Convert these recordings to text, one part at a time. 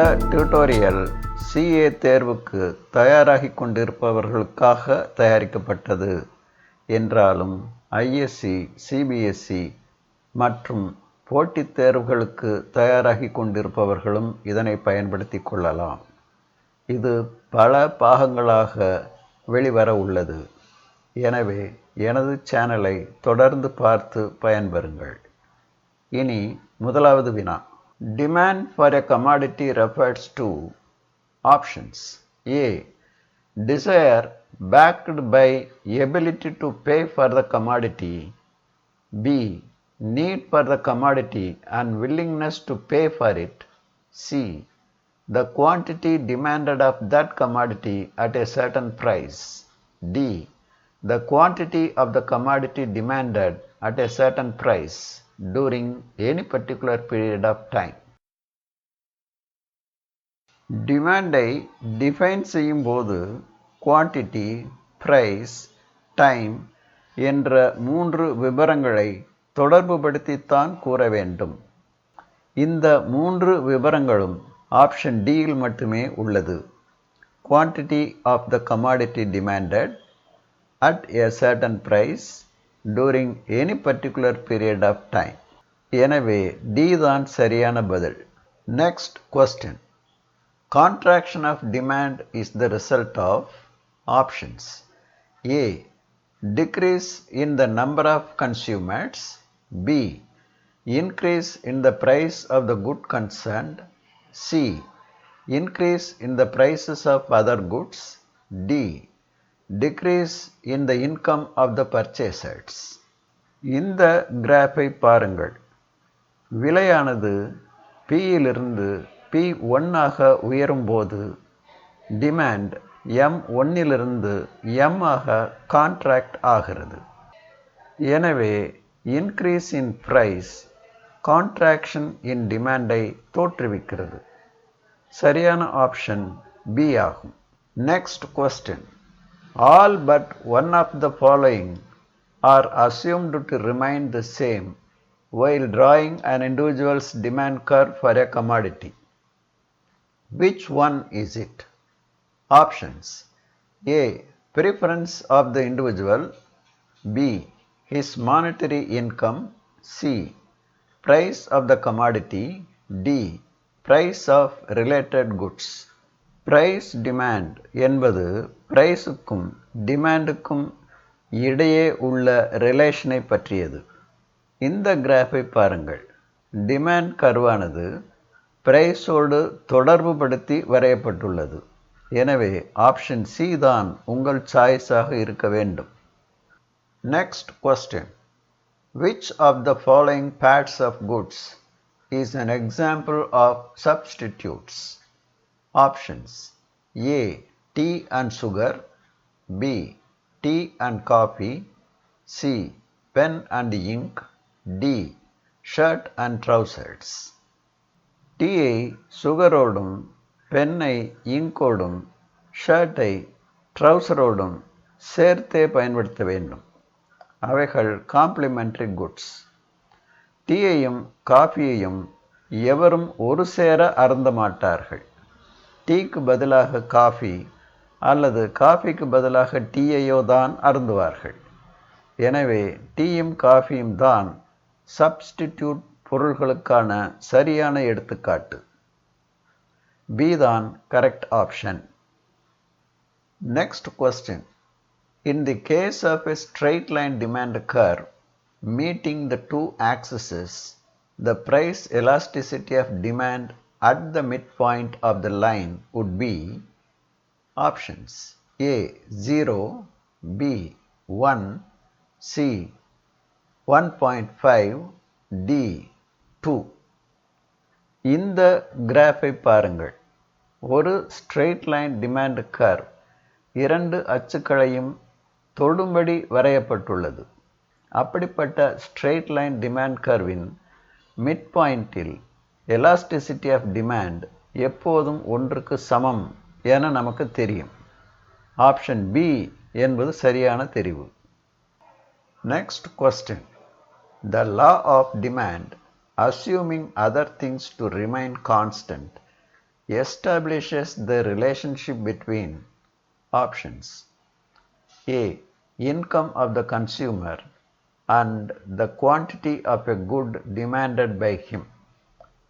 Tutorial CA தேர்வுக்கு தயாராகி கொண்டிருப்பவர்களுக்காக தயாரிக்கப்பட்டது. என்றாலும் ஐஎஸ்சி சிபிஎஸ்சி மற்றும் போட்டித் தேர்வுகளுக்கு தயாராகி கொண்டிருப்பவர்களும் இதனை பயன்படுத்தி கொள்ளலாம். இது பல பாகங்களாக வெளிவர உள்ளது. எனவே எனது சேனலை தொடர்ந்து பார்த்து பயன்பெறுங்கள். இனி முதலாவது வினா. Demand for a commodity refers to options A. Desire backed by ability to pay for the commodity B. Need for the commodity and willingness to pay for it C. The quantity demanded of that commodity at a certain price D. The quantity of the commodity demanded at a certain price during any particular period of time. டிமாண்டை define செய்யும்போது quantity price time என்ற மூன்று விவரங்களை தொடர்புபடுத்தித்தான் கூற வேண்டும். இந்த மூன்று விவரங்களும் ஆப்ஷன் டியில் மட்டுமே உள்ளது. Quantity of the commodity demanded at a certain price During any particular period of time எனவே டி தான் சரியான பதில் next question Contraction of demand is the result of options A. Decrease in the number of consumers. B. Increase in the price of the good concerned. C. Increase in the prices of other goods. D. Decrease in the income of the purchasers. இந்த கிராஃபை பாருங்கள். விலையானது பியிலிருந்து P ஒன்னாக உயரும்போது demand M ஒன்னிலிருந்து M ஆக contract ஆகிறது. எனவே increase in price contraction in டிமாண்டை தோற்றுவிக்கிறது. சரியான ஆப்ஷன் பி ஆகும். Next question all but one of the following are assumed to remain the same while drawing an individual's demand curve for a commodity. Which one is it? Options A. Preference of the individual B. His monetary income C. Price of the commodity D. Price of related goods price demand என்பது பிரைஸுக்கும் டிமாண்டுக்கும் இடையே உள்ள ரிலேஷனை பற்றியது. இந்த கிராஃபை பாருங்கள். Demand கர்வானது பிரைஸோடு தொடர்புபடுத்தி வரையப்பட்டுள்ளது. எனவே ஆப்ஷன் சி தான் உங்கள் சாய்ஸாக இருக்க வேண்டும். Next question which of the following pairs of goods is an example of substitutes options A tea and sugar B tea and coffee C pen and ink D shirt and trousers டீயை சுகரோடும் பென்னை இங்கோடும் ஷர்ட்டை ட்ரௌசரோடும் சேர்த்தே பயன்படுத்த வேண்டும். அவைகள் complimentary goods டீயையும் காஃபியையும் எவரும் ஒரு சேர அருந்த மாட்டார்கள். டீக்கு பதிலாக காஃபி அல்லது காஃபிக்கு பதிலாக டீயையோ தான் அருந்துவார்கள். எனவே டீயும் காஃபியும் தான் சப்ஸ்டிடியூட் பொருள்களுக்கான சரியான எடுத்துக்காட்டு. பி தான் correct option. Next question. In the case of a straight line demand curve meeting the two axes the price elasticity of demand at the midpoint of the line would be options A 0, B 1, C 1.5, D 2. இந்த கிராஃபை பாருங்கள் ஒரு straight line demand car இரண்டு அச்சுக்களையும் தொடும்படி வரையப்பட்டுள்ளது அப்படிப்பட்ட straight line demand கர்வின் mid பாயிண்டில் எலாஸ்டிசிட்டி ஆஃப் டிமாண்ட் எப்போதும் ஒன்றுக்கு சமம் என நமக்கு தெரியும் ஆப்ஷன் பி என்பது சரியான தெரிவு next question the law of demand assuming other things to remain constant establishes the relationship between options A. Income of the consumer and the quantity of a good demanded by him.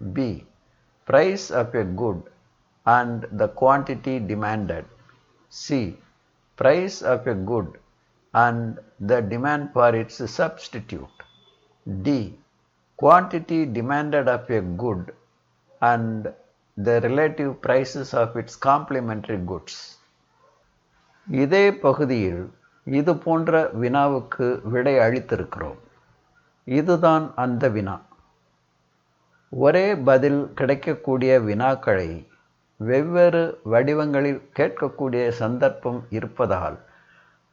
B. Price of a good and the quantity demanded. C. Price of a good and the demand for its substitute. D. Quantity demanded of a good and the relative prices of its complementary goods. இதே பகுதியில் இது போன்ற வினாவுக்கு விடை அளித்திருக்கிறோம் இதுதான் அந்த வினா ஒரே பதில் கிடைக்கக்கூடிய வினாக்களை வெவ்வேறு வடிவங்களில் கேட்கக்கூடிய சந்தர்ப்பம் இருப்பதால்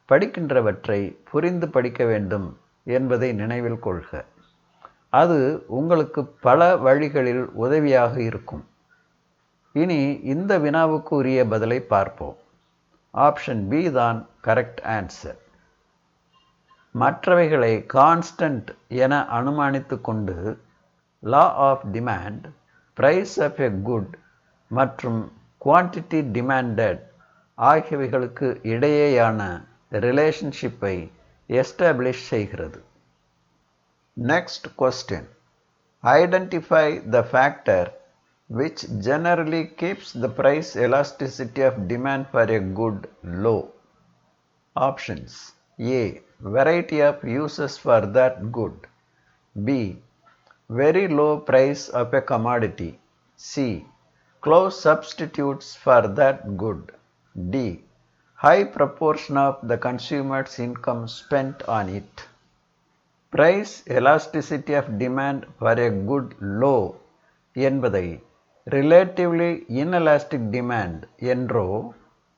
படிக்கின்றவற்றை புரிந்து படிக்க வேண்டும் என்பதை நினைவில் கொள்க. அது உங்களுக்கு பல வழிகளில் உதவியாக இருக்கும். இனி இந்த வினாவுக்கு உரிய பதிலை பார்ப்போம். ஆப்ஷன் பி தான் கரெக்ட் ஆன்சர். மற்றவைகளை கான்ஸ்டன்ட் என அனுமானித்து கொண்டு Law of demand price of a good மற்றும் குவான்டிட்டி டிமாண்டட் ஆகியவைகளுக்கு இடையேயான ரிலேஷன்ஷிப்பை எஸ்டாப்ளிஷ் செய்கிறது next question identify the factor which generally keeps the price elasticity of demand for a good low. Options A. Variety of uses for that good. B. Very low price of a commodity. C. Close substitutes for that good. D. High proportion of the consumer's income spent on it. Price elasticity of demand for a good low என்பதை relatively inelastic demand என்றோ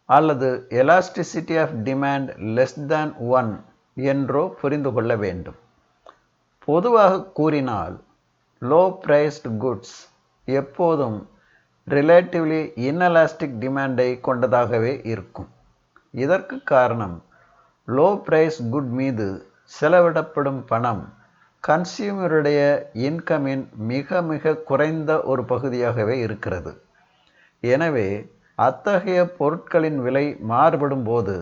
அல்லது elasticity of demand less than one என்றோ புரிந்து கொள்ள வேண்டும் பொதுவாக கூறினால் low priced goods எப்போதும் ரிலேட்டிவ்லி இன்எலாஸ்டிக் டிமாண்டை கொண்டதாகவே இருக்கும். இதற்கு காரணம் லோ ப்ரைஸ் குட் மீது செலவிடப்படும் பணம் கன்சியூமருடைய இன்கமின் மிக மிக குறைந்த ஒரு பகுதியாகவே இருக்கிறது. எனவே அத்தகைய பொருட்களின் விலை மாறுபடும் போது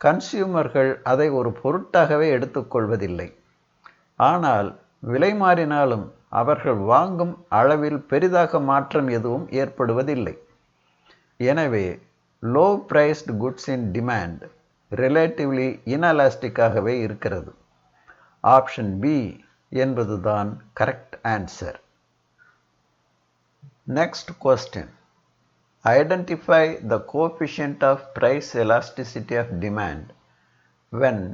கன்சியூமர்கள் அதை ஒரு பொருட்டாகவே எடுத்துக்கொள்வதில்லை. ஆனால் விலை மாறினாலும் அவர்கள் வாங்கும் அளவில் பெரிதாக மாற்றம் எதுவும் ஏற்படுவதில்லை. எனவே லோ பிரைஸ்டு குட்ஸின் டிமாண்ட் ரிலேட்டிவ்லி இனலாஸ்டிக்காகவே இருக்கிறது. ஆப்ஷன் பி என்பதுதான் correct answer next question identify the coefficient of price elasticity of demand when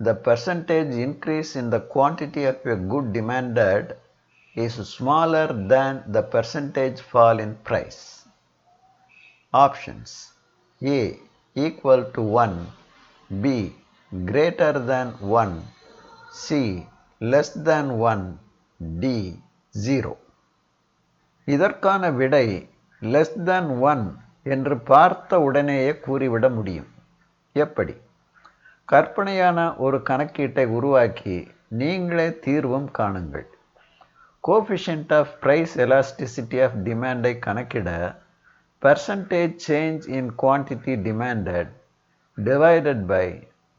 the percentage increase in the quantity of a good demanded is smaller than the percentage fall in price. Options A equal to 1, B greater than 1, C less than 1, D 0. இதற்கான விடை less than 1 என்று பார்த்த உடனேயே கூறிவிட முடியும் எப்படி கற்பனையான ஒரு கணக்கீட்டை உருவாக்கி நீங்களே தீர்வும் காணுங்கள் coefficient of price elasticity of டிமாண்டை கணக்கிட percentage change in quantity demanded divided by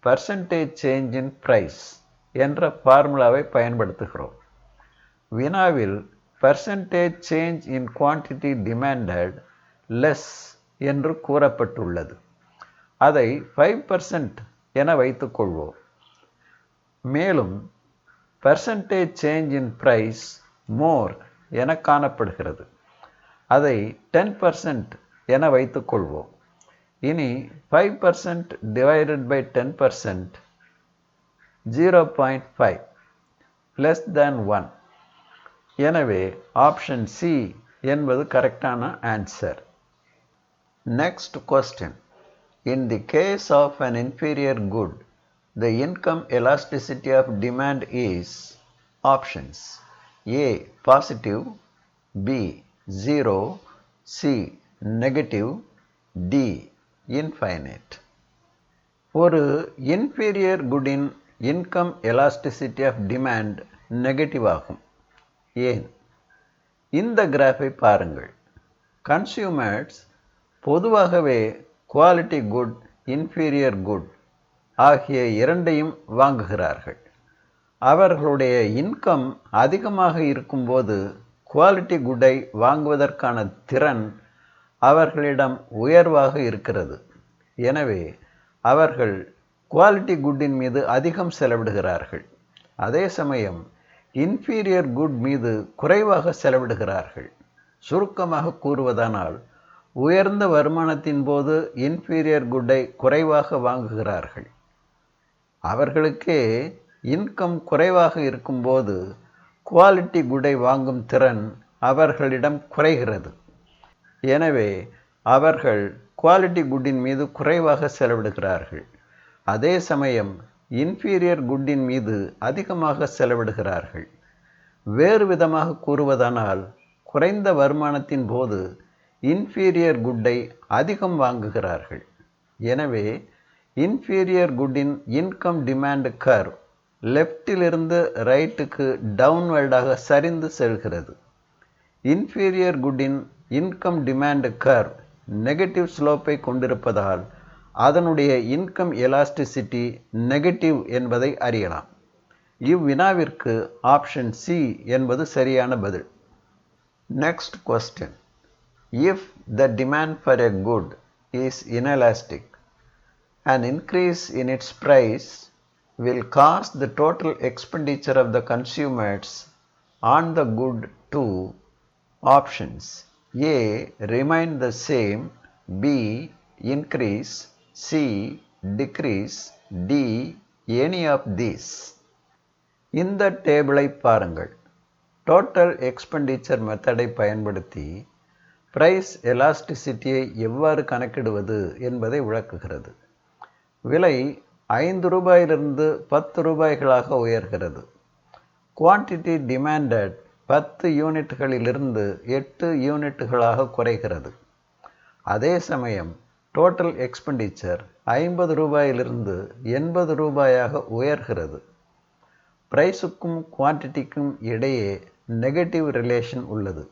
percentage change in price என்ற ஃபார்முலாவை பயன்படுத்துகிறோம். வினாவில் percentage change in quantity demanded less என்று கூறப்பட்டுள்ளது. அதை ஃபைவ் பர்சன்ட் என வைத்துக்கொள்வோம் மேலும் percentage change in price more என காணப்படுகிறது. அதை டென் பர்சன்ட் என வைத்துக்கொள்வோம். இனி five percent divided by ten percent zero point five less than one. எனவே ஆப்ஷன் சி என்பது கரெக்டான answer. Next question. In the case of an inferior good the income elasticity of demand is options A positive, B 0, C negative, D infinite. ஒரு inferior குடின் income elasticity of demand negative ஆகும். ஏன்? இந்த கிராஃபை பாருங்கள். Consumers பொதுவாகவே quality good inferior good ஆகிய இரண்டையும் வாங்குகிறார்கள். அவர்களுடைய இன்கம் அதிகமாக இருக்கும்போது குவாலிட்டி குட்டை வாங்குவதற்கான திறன் அவர்களிடம் உயர்வாக இருக்கிறது. எனவே அவர்கள் குவாலிட்டி குட்டின் மீது அதிகம் செலவிடுகிறார்கள். அதே சமயம் இன்ஃபீரியர் குட் மீது குறைவாக செலவிடுகிறார்கள். சுருக்கமாக கூறுவதானால் உயர்ந்த வருமானத்தின் போது இன்ஃபீரியர் குட்டை குறைவாக வாங்குகிறார்கள். அவர்களுக்கே இன்கம் குறைவாக இருக்கும்போது குவாலிட்டி குட்டை வாங்கும் திறன் அவர்களிடம் குறைகிறது. எனவே அவர்கள் குவாலிட்டி குட்டின் மீது குறைவாக செலவிடுகிறார்கள். அதே சமயம் இன்ஃபீரியர் குட்டின் மீது அதிகமாக செலவிடுகிறார்கள். வேறு விதமாக கூறுவதானால் குறைந்த வருமானத்தின் போது இன்ஃபீரியர் குட்டை அதிகம் வாங்குகிறார்கள். எனவே இன்ஃபீரியர் குட்டின் இன்கம் டிமாண்ட் கர்வ் லெஃப்டிலிருந்து ரைட்டுக்கு டவுன்வர்டாக சரிந்து செல்கிறது. இன்ஃபீரியர் குட்டின் இன்கம் டிமாண்ட் கர்வ் நெகட்டிவ் ஸ்லோப்பை கொண்டிருப்பதால் அதனுடைய இன்கம் எலாஸ்டிசிட்டி நெகட்டிவ் என்பதை அறியலாம். இவ்வினாவிற்கு ஆப்ஷன் சி என்பது சரியான பதில். Next question if the demand for a good is inelastic and increase in its price will cause the total expenditure of the consumers on the good to options A remain the same, B increase, C decrease, D any of these. இந்த டேபிளை பாருங்கள் total expenditure மெத்தடை பயன்படுத்தி price எலாஸ்டிசிட்டியை எவ்வாறு கணக்கிடுவது என்பதை விளக்குகிறது விலை ஐந்து ரூபாயிலிருந்து பத்து ரூபாய்களாக உயர்கிறது. குவான்டிட்டி டிமாண்டட் பத்து யூனிட்டுகளிலிருந்து எட்டு யூனிட்டுகளாக குறைகிறது. அதே சமயம் டோட்டல் எக்ஸ்பெண்டிச்சர் ஐம்பது ரூபாயிலிருந்து எண்பது ரூபாயாக உயர்கிறது. ப்ரைஸுக்கும் குவான்டிட்டிக்கும் இடையே நெகட்டிவ் ரிலேஷன் உள்ளது.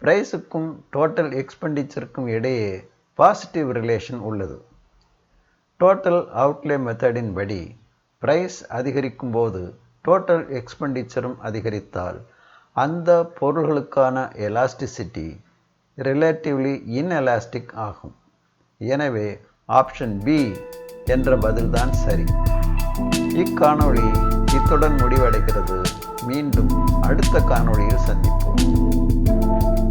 ப்ரைஸுக்கும் டோட்டல் எக்ஸ்பெண்டிச்சருக்கும் இடையே பாசிட்டிவ் ரிலேஷன் உள்ளது. டோட்டல் அவுட்லே மெத்தடின் படி ப்ரைஸ் அதிகரிக்கும் போது டோட்டல் எக்ஸ்பெண்டிச்சரும் அதிகரித்தால் அந்த பொருள்களுக்கான எலாஸ்டிசிட்டி ரிலேட்டிவ்லி இன்எலாஸ்டிக் ஆகும். எனவே ஆப்ஷன் பி என்ற பதில்தான் சரி. இக்காணொளி இத்துடன் முடிவடைகிறது. மீண்டும் அடுத்த காணொளியில் சந்திப்போம்.